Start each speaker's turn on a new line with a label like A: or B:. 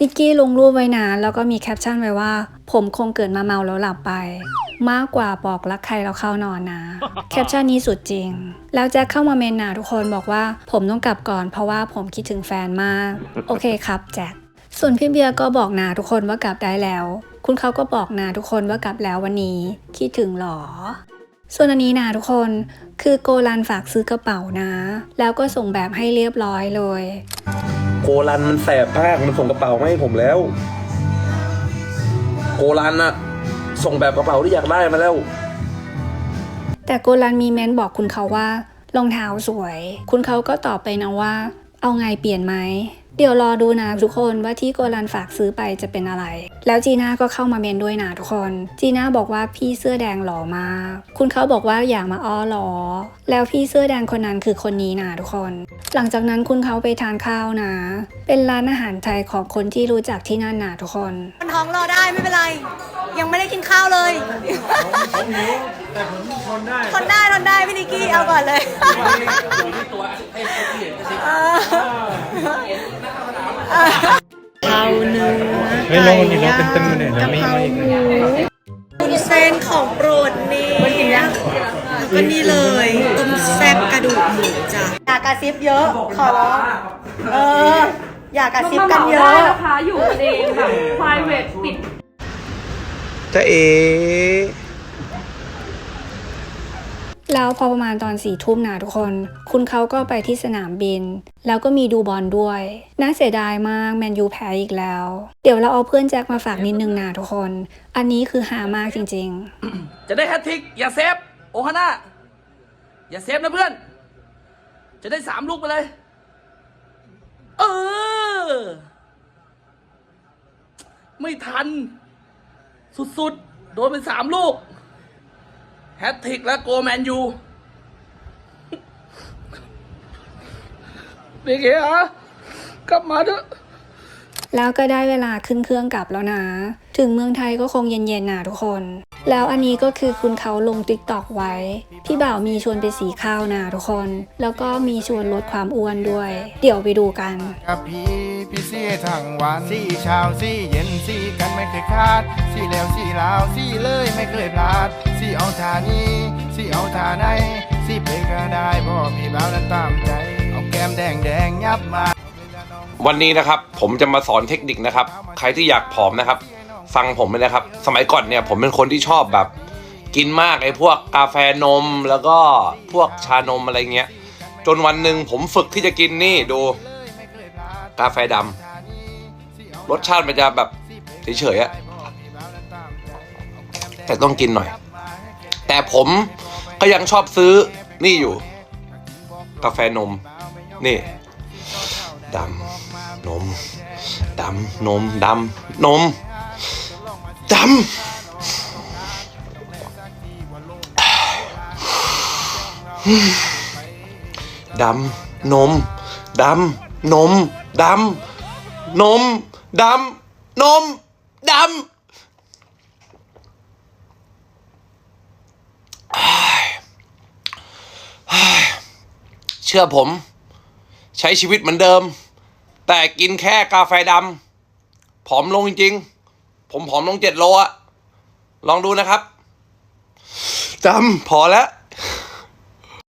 A: นิกกี้ลงรูปไว้นานแล้วก็มีแคปชั่นไว้ว่า ผมคงเกิดมาเมาแล้วหลับไป มากกว่าบอกรักใครแล้วเข้านอนนะ แคปชั่นนี้สุดจริง แล้วแจ็คเข้ามาเมนหนาทุกคนบอกว่า ผมต้องกลับก่อนเพราะว่าผมคิดถึงแฟนมาก โอเคครับแจ็คส่วนพี่เบียร์ก็บอกนาทุกคนว่ากลับได้แล้ว คุณเขาก็บอกนาทุกคนว่ากลับแล้ววันนี้คิดถึงหรอส่วนอันนี้นะทุกคนคือโกลันฝากซื้อกระเป๋านะ แล้วก็ส่งแบบให้เรียบร้อยเลย
B: โกลันมันแสบมากมันส่งกระเป๋ามาให้ผมแล้ว โกลันอะส่งแบบกระเป๋าที่อยากได้มาแล้ว
A: แต่โกลันมีแมนบอกคุณเขาว่ารองเท้าสวย คุณเขาก็ตอบไปนะว่า เอาไงเปลี่ยนไหม เดี๋ยวรอดูนะทุกคนว่าที่โกลันฝากซื้อไปจะเป็นอะไร แล้วจีน่าก็เข้ามาเมนด้วยนะทุกคน จีน่าบอกว่าพี่เสื้อแดงหล่อมาก คุณเขาบอกว่าอยากมาอ้อหรอแล้วพี่เสื้อแดงคนนั้นคือคนนี้นะทุกคน หลังจากนั้นคุณเขาไปทานข้าวนะ เป็นร้านอาหารไทยของคนที่รู้จักที่นั่นนะทุกคน
C: คนท้องรอได้ไม่เป็นไร ยังไม่ได้กินข้าวเลย
D: ผมหิวแต่ผมทนได้
C: ทนได้ทนได้พี่นิกกี้เอาก่อนเลย
D: ตัวไอ้ที่เห็นกระซิบ
C: ข้าวเนื้อ
D: เฮ้ยลองดิลองเต็มๆมาเนี่ยเดี๋ยวไม่ไม่
C: วุ้นเส้นของโปรดนี่ก็นี่เลยต้มแซ่บกระดูกหมูจ้ะอย่ากระซิบเยอะ ขอร้องเออ อย่ากระซิบกันเย
E: ได้
C: อะ
E: นะคะอยู่กันเองแบบ private ปิด
B: จะเอ
A: แล้วพอประมาณตอนสี่ทุ่มนะทุกคน คุณเขาก็ไปที่สนามบิน แล้วก็มีดูบอลด้วย น่าเสียดายมากแมนยูแพ้อีกแล้ว เดี๋ยวเราเอาเพื่อนแจ็คมาฝากนิดนึงนะทุกคน อันนี้คือหามากจริง ๆ
F: จะได้แฮตทริกอย่าเซฟ โอฮาน่าอย่าเซฟนะเพื่อน จะได้สามลูกไปเลย เออ ไม่ทัน สุดๆ โดนเป็นสามลูก แฮตทริกและโกแมนยูเด็กเอ๋กลับมาเถอะ
A: ๆแล้วก็ได้เวลาขึ้นเครื่องกลับแล้วนะ ถึงเมืองไทยก็คงเย็นๆนะทุกคน แล้วอันนี้ก็คือคุณเขาลงติ๊กตอกไว้ พี่บ่าวมีชวนไปสีข้าวนะทุกคน แล้วก็มีชวนลดความอ้วนด้วย เดี๋ยวไปดูกัน
G: กับพี่พี่เสียทั้งวันสี่เช้าสี่เย็นสี่กันไม่เคยขาดสี่แล้วสี่ลาวสี่เลยไม่เคยพลาด สี่เอาทานี้สี่เอาทาไหนสี่เพลงก็ได้พ่อพี่บ่าวนั้นตามใจ เอาแก้มแดงแดงยับมา
B: วันนี้นะครับผมจะมาสอนเทคนิคนะครับ ใครที่อยากผอมนะครับ ฟังผมเลยนะครับ สมัยก่อนเนี่ยผมเป็นคนที่ชอบแบบ กินมากไอ้พวกกาแฟนมแล้วก็พวกชานมอะไรเงี้ย จนวันหนึ่งผมฝึกที่จะกินนี่ดูกาแฟดำรสชาติมันจะแบบเฉยๆอะแต่ต้องกินหน่อย แต่ผมก็ยังชอบซื้อนี่อยู่ กาแฟนม นี่ดำนมดำนมดำนมดำดำนมดำนมดำนมดำนมดำ เชื่อผม ใช้ชีวิตเหมือนเดิม แต่กินแค่กาแฟดำผอมลงจริงๆ ผมผอมลงเจ็ดโลอะลองดูนะครับจำพอแล้ว